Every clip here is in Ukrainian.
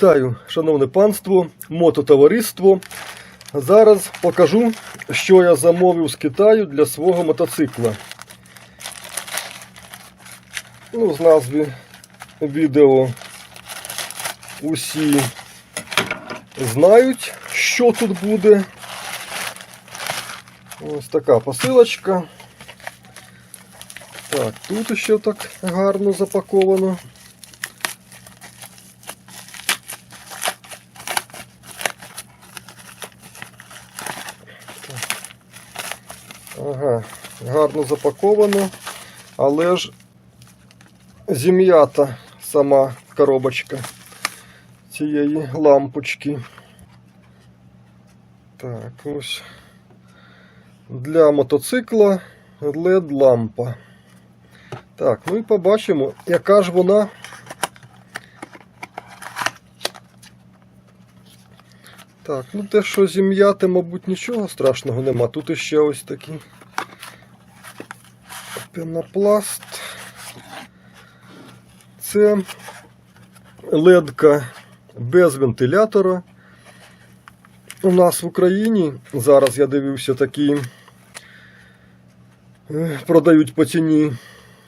Вітаю, шановне панство, мототовариство. Зараз покажу, що я замовив з Китаю для свого мотоцикла. Ну, з назви відео усі знають, що тут буде. Ось така посилочка. Так, тут ще так гарно запаковано. Ага, гарно запаковано, але ж зім'ята сама коробочка цієї лампочки. Так, ось для мотоцикла LED лампа. Так, ну і побачимо, яка ж вона. Так, ну те, що зім'яти, мабуть, нічого страшного нема. Тут іще ось такий пенопласт. Це ледка без вентилятора. У нас в Україні зараз я дивився такі е, продають по ціні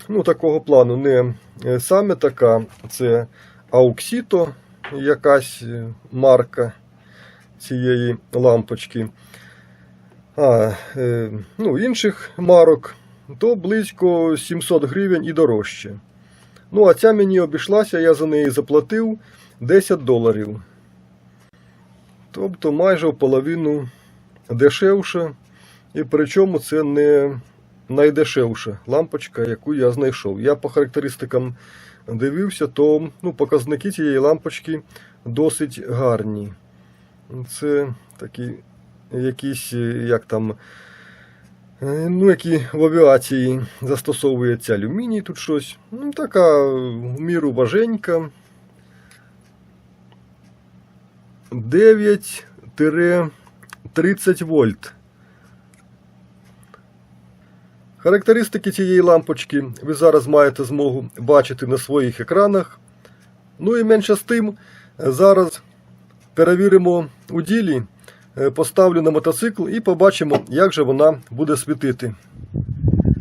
ну, такого плану. Не е, саме така, це Auxito, якась е, марка цієї лампочки. А ну, інших марок то близько 700 гривень і дорожче. Ну, а ця мені обійшлася, я за неї заплатив 10 доларів. Тобто майже в половину дешевше. І причому це не найдешевша лампочка, яку я знайшов. Я по характеристикам дивився, то ну, показники цієї лампочки досить гарні. Це такі якісь, як там, ну, які в авіації застосовується алюміній тут щось. Ну, така в міру важенька. 9-30 вольт. Характеристики цієї лампочки ви зараз маєте змогу бачити на своїх екранах. Ну і менше з тим, зараз перевіримо у ділі, е, поставлю на мотоцикл і побачимо, як же вона буде світити.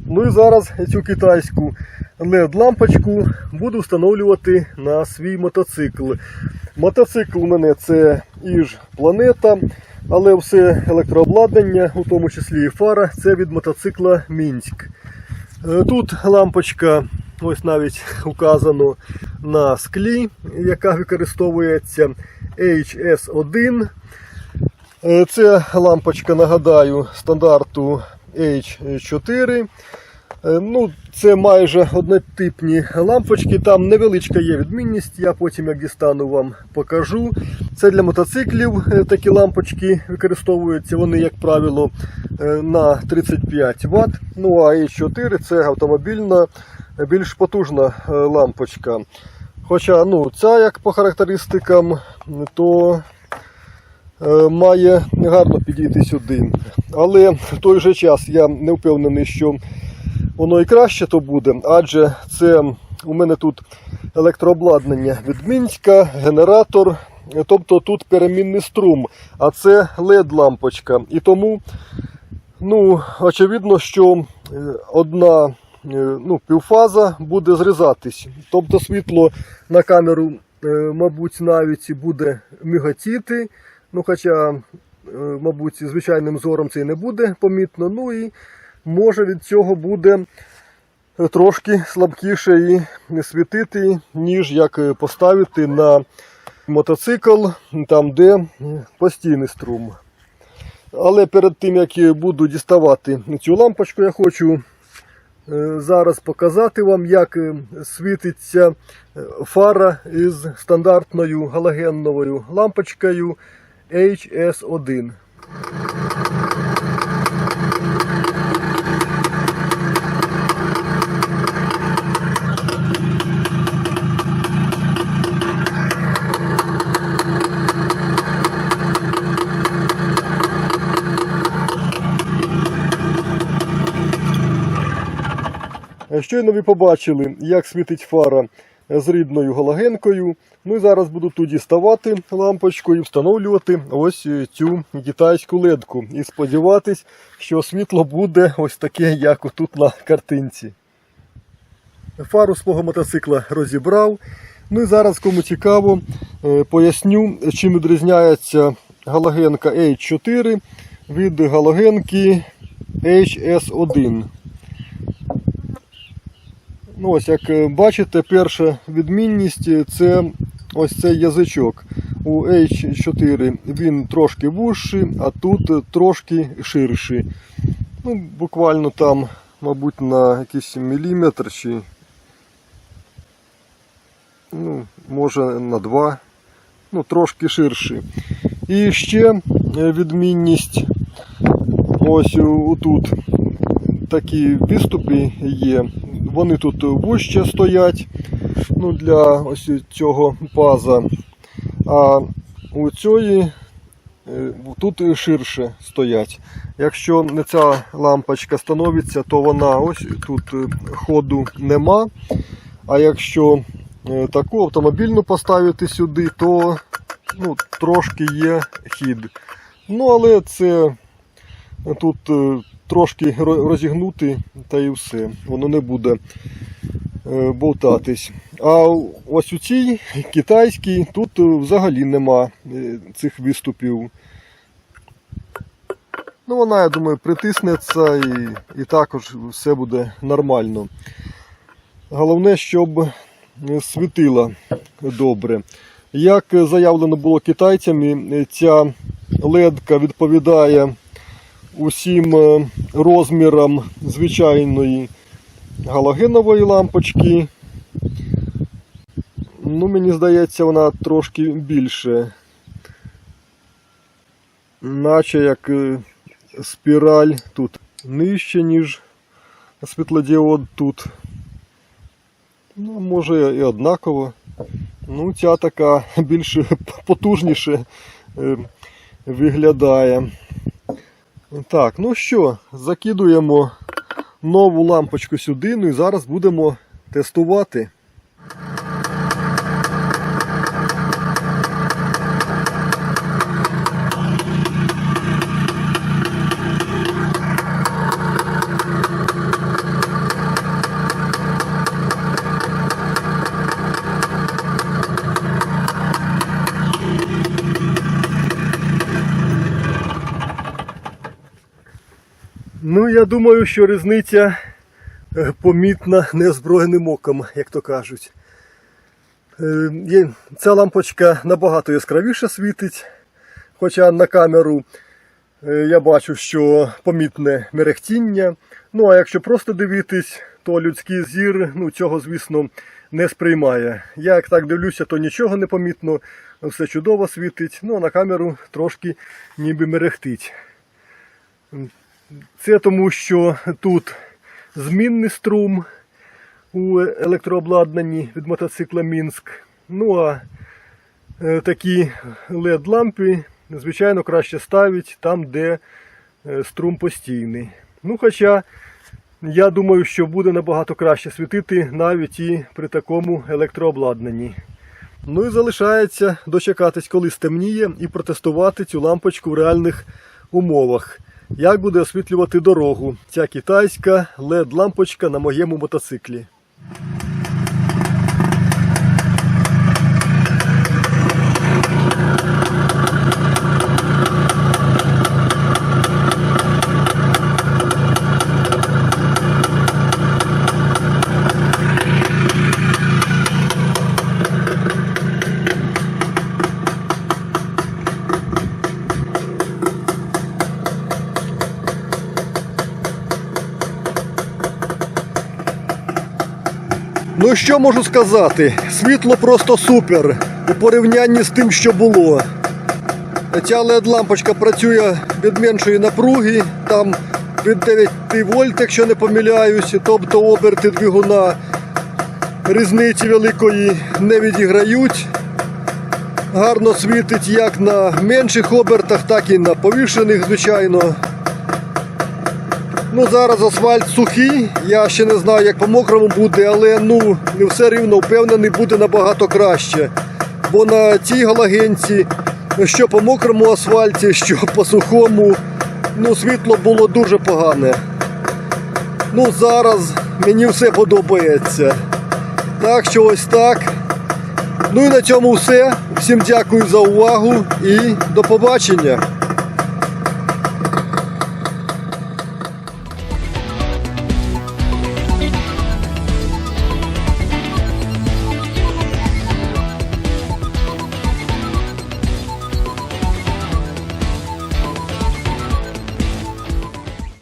Ну і зараз цю китайську LED-лампочку буду встановлювати на свій мотоцикл. Мотоцикл у мене це Іж Планета, але все електрообладнання, у тому числі і фара, це від мотоцикла Мінськ. Е, Тут лампочка, ось навіть указано на склі, яка використовується HS1. Е, Це лампочка, нагадаю, стандарту H4. Е, Ну, Це майже однотипні лампочки, там невеличка є відмінність, я потім, як дістану, вам покажу. Це для мотоциклів е, такі лампочки використовуються, вони, як правило, на 35 Вт. Ну а H4 це автомобільна, більш потужна лампочка. Хоча ну, ця, як по характеристикам, то має гарно підійти сюди. Але в той же час я не впевнений, що воно і краще то буде, адже це у мене тут електрообладнання від Мінська, генератор, тобто тут перемінний струм, а це LED-лампочка. І тому, ну, очевидно, що е, одна е, ну, півфаза буде зрізатись. Тобто світло на камеру, е, мабуть, навіть буде миготіти. Ну, хоча, е, мабуть, звичайним зором це і не буде помітно. Ну і може від цього буде трошки слабкіше і світити, ніж як поставити на мотоцикл, там де постійний струм. Але перед тим як буду діставати цю лампочку, я хочу е, зараз показати вам, як е, світиться е, фара із стандартною галогеновою лампочкою HS1. Щойно ви побачили, як світить фара з рідною галогенкою. Ну і зараз буду тут діставати лампочку і встановлювати ось е, цю китайську ледку. І сподіватись, що світло буде ось таке, як отут на картинці. Фару свого мотоцикла розібрав. Ну і зараз, кому цікаво, е, поясню, чим відрізняється галогенка H4 від галогенки HS1. Ну, ось, як е, бачите, перша відмінність е, це ось цей язичок. У H4 він трошки вужчий, а тут трошки ширший. Ну, буквально там, мабуть, на якийсь міліметр чи ну, може на 2, ну, трошки ширший. І ще е, відмінність ось у- тут такі відступи є. Вони тут вужче стоять ну, для ось цього паза. А у цієї е, тут ширше стоять. Якщо ця лампочка становиться, то вона ось тут е, ходу нема. А якщо е, таку автомобільну поставити сюди, то ну, трошки є хід. Ну, але це тут трошки розігнути та і все. Воно не буде е, болтатись. А ось у цій китайській тут взагалі нема е, цих виступів. Ну, вона, я думаю, притиснеться і, і також все буде нормально. Головне, щоб е, світила добре. Як заявлено було китайцями, ця ледка відповідає усім е, розмірам звичайної галогенової лампочки. Ну, мені здається, вона трошки більше. Наче як е, спіраль тут нижче, ніж світлодіод тут. Ну, може і однаково. Ну, ця така більш потужніше е, виглядає. Так, ну що, закидуємо нову лампочку сюди, ну і зараз будемо тестувати. Я думаю, що різниця е, помітна неозброєним оком, як то кажуть. Е, Ця лампочка набагато яскравіше світить, хоча на камеру е, я бачу, що помітне мерехтіння. Ну, а якщо просто дивитись, то людський зір ну, цього, звісно, не сприймає. Я як так дивлюся, то нічого не помітно, все чудово світить, ну а на камеру трошки ніби мерехтить. Це тому, що тут змінний струм у електрообладнанні від мотоцикла Мінськ. Ну а е, такі LED-лампи, звичайно, краще ставить там, де е, струм постійний. Ну, хоча я думаю, що буде набагато краще світити навіть і при такому електрообладнанні. Ну і залишається дочекатись, коли стемніє, і протестувати цю лампочку в реальних умовах. Як буде освітлювати дорогу ця китайська LED-лампочка на моєму мотоциклі. Ну що можу сказати? Світло просто супер у порівнянні з тим, що було. Ця LED-лампочка працює від меншої напруги, там від 9 вольт, якщо не помиляюсь, тобто оберти двигуна різниці великої не відіграють. Гарно світить як на менших обертах, так і на повішених, звичайно. Ну зараз асфальт сухий, я ще не знаю, як по мокрому буде, але ну все рівно впевнений буде набагато краще. Бо на цій галагенці, що по мокрому асфальті, що по сухому, ну світло було дуже погане. Ну зараз мені все подобається. Так що ось так. Ну і на цьому все. Всім дякую за увагу і до побачення.